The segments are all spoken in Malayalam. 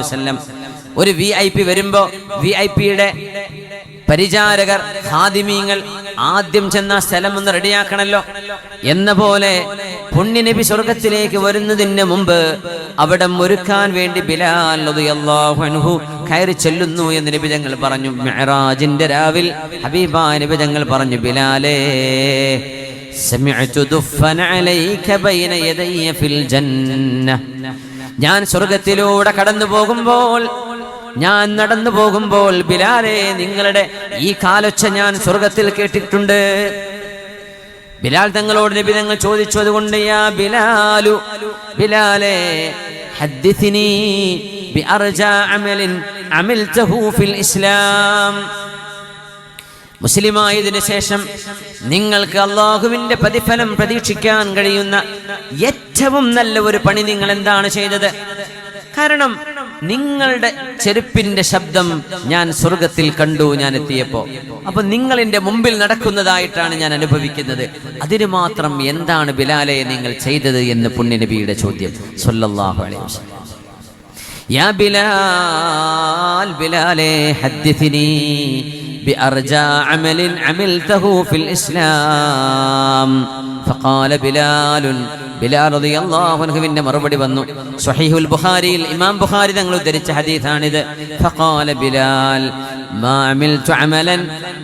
വസല്ലം ഒരു വി ഐ പി വരുമ്പോ വി ഐ പിയുടെ പരിചാരകർ ഹാദിമീങ്ങൾ ആദ്യം ചെന്ന ആ സ്ഥലം ഒന്ന് റെഡിയാക്കണല്ലോ എന്ന പോലെ പുണ്യനബി സ്വർഗത്തിലേക്ക് വരുന്നതിന് മുമ്പ് അവിടെ ഒരുക്കാൻ വേണ്ടി ബിലാൽ റളിയല്ലാഹു അൻഹു കയറി ചെല്ലുന്നു എന്ന് നിബിതങ്ങൾ പറഞ്ഞു മെഹറാജിന്റെ രാവിൽ ഹബീബാ നിബിതങ്ങൾ പറഞ്ഞു ബിലാലേ سمعت دفا عليك بين يدي في الجنة ഞാൻ സ്വർഗത്തിലൂടെ കടന്നു പോകുമ്പോൾ ഞാൻ നടന്നു പോകുമ്പോൾ ബിലാലെ നിങ്ങളുടെ ഈ കാലൊച്ച ഞാൻ സ്വർഗത്തിൽ കേട്ടിട്ടുണ്ട്. ബിലാൽ തങ്ങളോട് നബി തങ്ങൾ ചോദിച്ചു അതുകൊണ്ട് യാ ബിലാലു ഫിൽ ഇസ്ലാം. മുസ്ലിമായതിനു ശേഷം നിങ്ങൾക്ക് അള്ളാഹുവിന്റെ പ്രതിഫലം പ്രതീക്ഷിക്കാൻ കഴിയുന്ന ഏറ്റവും നല്ല ഒരു പണി നിങ്ങൾ എന്താണ് ചെയ്തത്? കാരണം നിങ്ങളുടെ ചെരുപ്പിന്റെ ശബ്ദം ഞാൻ സ്വർഗത്തിൽ കണ്ടു ഞാൻ എത്തിയപ്പോ. അപ്പൊ നിങ്ങളെന്റെ മുമ്പിൽ നടക്കുന്നതായിട്ടാണ് ഞാൻ അനുഭവിക്കുന്നത്. അതിനു മാത്രം എന്താണ് ബിലാലെ നിങ്ങൾ ചെയ്തത് എന്ന് പുണ്യനബിയുടെ ചോദ്യം. സൊല്ലാഹു അലൈഹി യാ ബിലാൽ ബിലാലെ بأرجى عمل عملته في الإسلام فقال بلال ബിലാൽ റളിയല്ലാഹു അൻഹുവിന്റെ മറുപടി വന്നു സ്വഹീഹുൽ ബുഖാരിയിൽ ഇമാം ബുഖാരി തങ്ങൾ ഉദ്ധരിച്ച ഹദീസാണിത് فقال بلال ما عملت عملا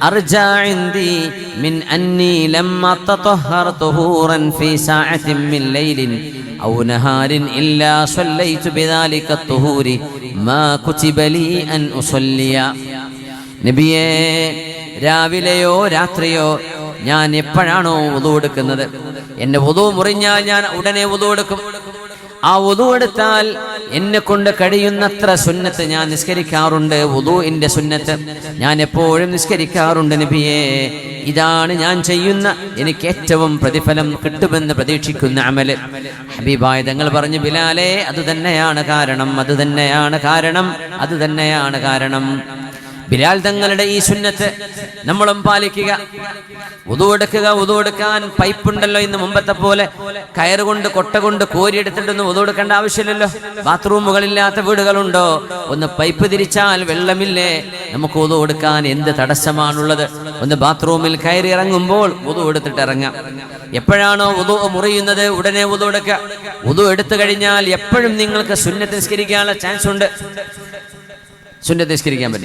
أرجى عندي من أني لما تطهر طهورا في ساعة من ليل أو نهار إلا صليت بذلك الطهور ما كتب لي أن أصلي നബിയെ രാവിലെയോ രാത്രിയോ ഞാൻ എപ്പോഴാണോ ഉതു എടുക്കുന്നത്? എന്റെ ഉതു മുറിഞ്ഞാൽ ഞാൻ ഉടനെ ഉതു എടുക്കും. ആ ഉതു എടുത്താൽ എന്നെ കൊണ്ട് കഴിയുന്നത്ര സുന്നത്ത് ഞാൻ നിസ്കരിക്കാറുണ്ട്. ഉദുവിന്റെ സുന്നത്ത് ഞാൻ എപ്പോഴും നിസ്കരിക്കാറുണ്ട് നബിയെ. ഇതാണ് ഞാൻ ചെയ്യുന്ന എനിക്ക് ഏറ്റവും പ്രതിഫലം കിട്ടുമെന്ന് പ്രതീക്ഷിക്കുന്ന അമൽ. ഹബീബായ തങ്ങൾ പറഞ്ഞു ബിലാലേ അത് തന്നെയാണ് കാരണം അത് തന്നെയാണ് കാരണം അത് തന്നെയാണ് കാരണം. ബിലാൽ തങ്ങളുടെ ഈ സുന്നത്ത് നമ്മളും പാലിക്കുക. ഉതുവെടുക്കുക ഉതുവെടുക്കാൻ പൈപ്പുണ്ടല്ലോ ഇന്ന് മുമ്പത്തെ പോലെ. കയറുകൊണ്ട് കൊട്ട കൊണ്ട് കോരിയെടുത്തിട്ടൊന്നും ഉതുവെടുക്കേണ്ട ആവശ്യമില്ലല്ലോ. ബാത്റൂമുകളില്ലാത്ത വീടുകളുണ്ടോ? ഒന്ന് പൈപ്പ് തിരിച്ചാൽ വെള്ളമില്ലേ? നമുക്ക് ഉതു കൊടുക്കാൻ എന്ത് തടസ്സമാണുള്ളത്? ഒന്ന് ബാത്റൂമിൽ കയറി ഇറങ്ങുമ്പോൾ ഉതു എടുത്തിട്ട് ഇറങ്ങാം. എപ്പോഴാണോ ഉതു മുറിയുന്നത് ഉടനെ ഉതു എടുക്കുക. ഉതു എടുത്തു കഴിഞ്ഞാൽ എപ്പോഴും നിങ്ങൾക്ക് സുന്നത്ത് നിസ്കരിക്കാനുള്ള ചാൻസ് ഉണ്ട്. സുന്നത്ത് നിസ്കരിക്കാൻ പറ്റും